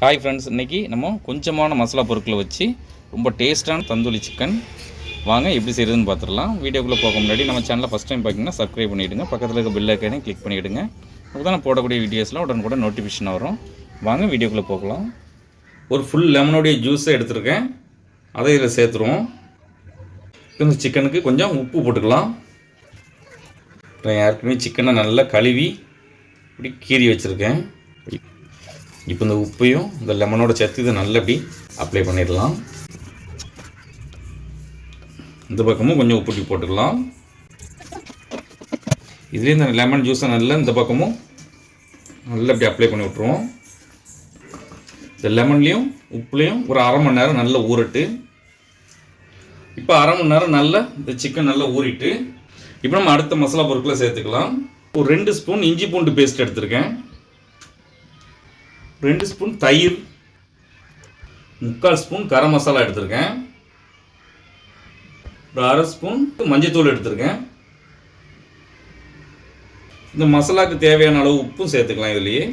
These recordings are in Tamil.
ஹாய் ஃப்ரெண்ட்ஸ் இன்றைக்கி நம்ம கொஞ்சமான மசாலா பொருட்களை வச்சு ரொம்ப டேஸ்ட்டான தந்தூரி சிக்கன் வாங்க எப்படி செய்கிறதுன்னு பார்த்துடலாம். வீடியோக்குள்ளே போக முன்னாடி நம்ம சேனலில் ஃபஸ்ட் டைம் பார்த்தீங்கன்னா சப்ஸ்கிரைப் பண்ணிவிடுங்க பக்கத்தில் இருக்க பெல் ஐக்கனையும் கிளிக் பண்ணிவிடுங்க அப்போ தான் நான் போடக்கூடிய வீடியோஸ்லாம் உடனுக்குடன் நோட்டிஃபிகேஷன் வரும். வாங்க வீடியோக்குள்ளே போகலாம். ஒரு ஃபுல் லெமனுடைய ஜூஸை எடுத்திருக்கேன். அதை இதில் சேர்த்துருவோம். இந்த சிக்கனுக்கு கொஞ்சம் உப்பு போட்டுக்கலாம். அப்புறம் ஏற்கனவே சிக்கனை நல்லா கழுவி இப்படி கீறி வச்சுருக்கேன். இப்போ இந்த உப்பையும் இந்த லெமனோட சேர்த்து இதை நல்லா அப்ளை பண்ணிடலாம். இந்த பக்கமும் கொஞ்சம் உப்புட்டி போட்டுக்கலாம். இதுலேயே இந்த லெமன் ஜூஸை நல்லா இந்த பக்கமும் நல்லா அப்ளை பண்ணி விட்ருவோம் இந்த லெமன்லேயும் உப்புலேயும் ஒரு அரை மணி நேரம் நல்லா ஊறட்டு. இப்போ அரை மணி நேரம் நல்லா இந்த சிக்கன் நல்லா ஊறிட்டு இப்போ நம்ம அடுத்த மசாலா பொருட்களை சேர்த்துக்கலாம். ஒரு ரெண்டு ஸ்பூன் இஞ்சி பூண்டு பேஸ்ட் எடுத்திருக்கேன். ரெண்டு ஸ்பூன் தயிர் முக்கால் ஸ்பூன் கரம் மசாலா எடுத்திருக்கேன். ஒரு அரை ஸ்பூன் மஞ்சத்தூள் எடுத்திருக்கேன். இந்த மசாலாவுக்கு தேவையான அளவு உப்பும் சேர்த்துக்கலாம் இதுலேயே.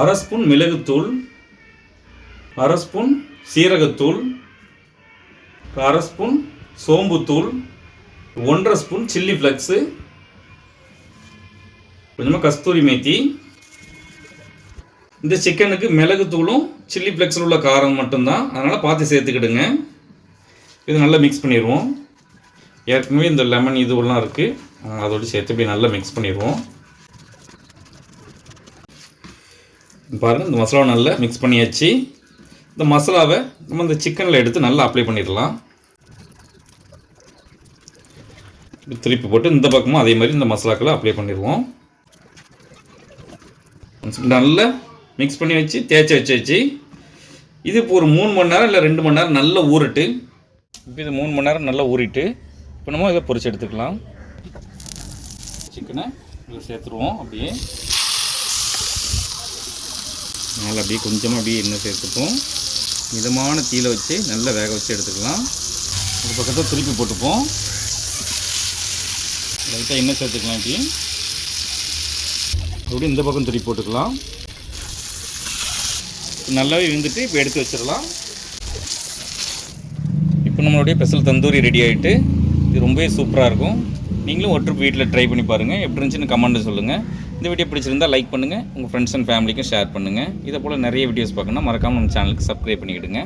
அரை ஸ்பூன் மிளகுத்தூள் அரை ஸ்பூன் சீரகத்தூள் அரை ஸ்பூன் சோம்புத்தூள் ஒன்றரை ஸ்பூன் சில்லி ஃப்ளக்ஸு கொஞ்சமாக கஸ்தூரி மேத்தி இந்த சிக்கனுக்கு மிளகுத்தூளும் சில்லி ஃப்ளெக்ஸில் உள்ள காரம் மட்டும்தான். அதனால் பார்த்து சேர்த்துக்கிடுங்க. இது நல்லா மிக்ஸ் பண்ணிடுவோம். ஏற்கனவே இந்த லெமன் இதுவெல்லாம் இருக்குது அதோடு சேர்த்து இப்படி நல்லா மிக்ஸ் பண்ணிடுவோம். பாருங்கள் இந்த மசாலாவை நல்லா மிக்ஸ் பண்ணியாச்சு. இந்த மசாலாவை நம்ம இந்த சிக்கனில் எடுத்து நல்லா அப்ளை பண்ணிடலாம். திருப்பி போட்டு இந்த பக்கமும் அதே மாதிரி இந்த மசாலாக்களை அப்ளை பண்ணிடுவோம். நல்லா மிக்ஸ் பண்ணி வச்சு தேய்ச்சி வச்சு வச்சு. இது இப்போ ஒரு மூணு மணி நேரம் இல்லை ரெண்டு மணி நேரம் நல்லா ஊறிட்டு. இப்போ இது மூணு மணி நேரம் நல்லா ஊறிட்டு இப்போ நம்ம இதை பொறிச்சு எடுத்துக்கலாம். சிக்கனை இதில் சேர்த்துருவோம் அப்படியே. நல்லா அப்படியே கொஞ்சமாக அப்படியே எண்ணெய் சேர்த்துப்போம். மிதமான தீயில வச்சு நல்லா வேக வச்சு எடுத்துக்கலாம். ஒரு பக்கத்தை திருப்பி போட்டுப்போம். லைட்டாக எண்ணெய் சேர்த்துக்கலாம் இப்படி அப்படியே இந்த பக்கம் திருப்பி போட்டுக்கலாம். நல்லாவே விழுந்துட்டு இப்போ எடுத்து வச்சிடலாம். இப்போ நம்மளுடைய ஸ்பெஷல் தந்தூரி ரெடி ஆகிட்டு இது ரொம்பவே சூப்பராக இருக்கும். நீங்களும் ஒரு ட்ரிப் வீட்டில் ட்ரை பண்ணி பாருங்கள் எப்படி இருந்துச்சுன்னு கமெண்ட் சொல்லுங்கள் இந்த வீடியோ பிடிச்சிருந்தா லைக் பண்ணுங்கள் உங்கள் ஃப்ரெண்ட்ஸ் அண்ட் ஃபேமிலிக்கும் ஷேர் பண்ணுங்கள் இதை போல் நிறைய வீடியோஸ் பார்க்கணும்னா மறக்காமல் நம்ம சேனலுக்கு சப்ஸ்கிரைப் பண்ணிக்கிடுங்க.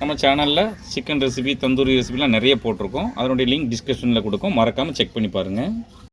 நம்ம சேனலில் சிக்கன் ரெசிபி தந்தூரி ரெசிபிலாம் நிறைய போட்டிருக்கோம். அதனுடைய லிங்க் டிஸ்கிரிப்ஷனில் கொடுக்கும். மறக்காமல் செக் பண்ணி பாருங்கள்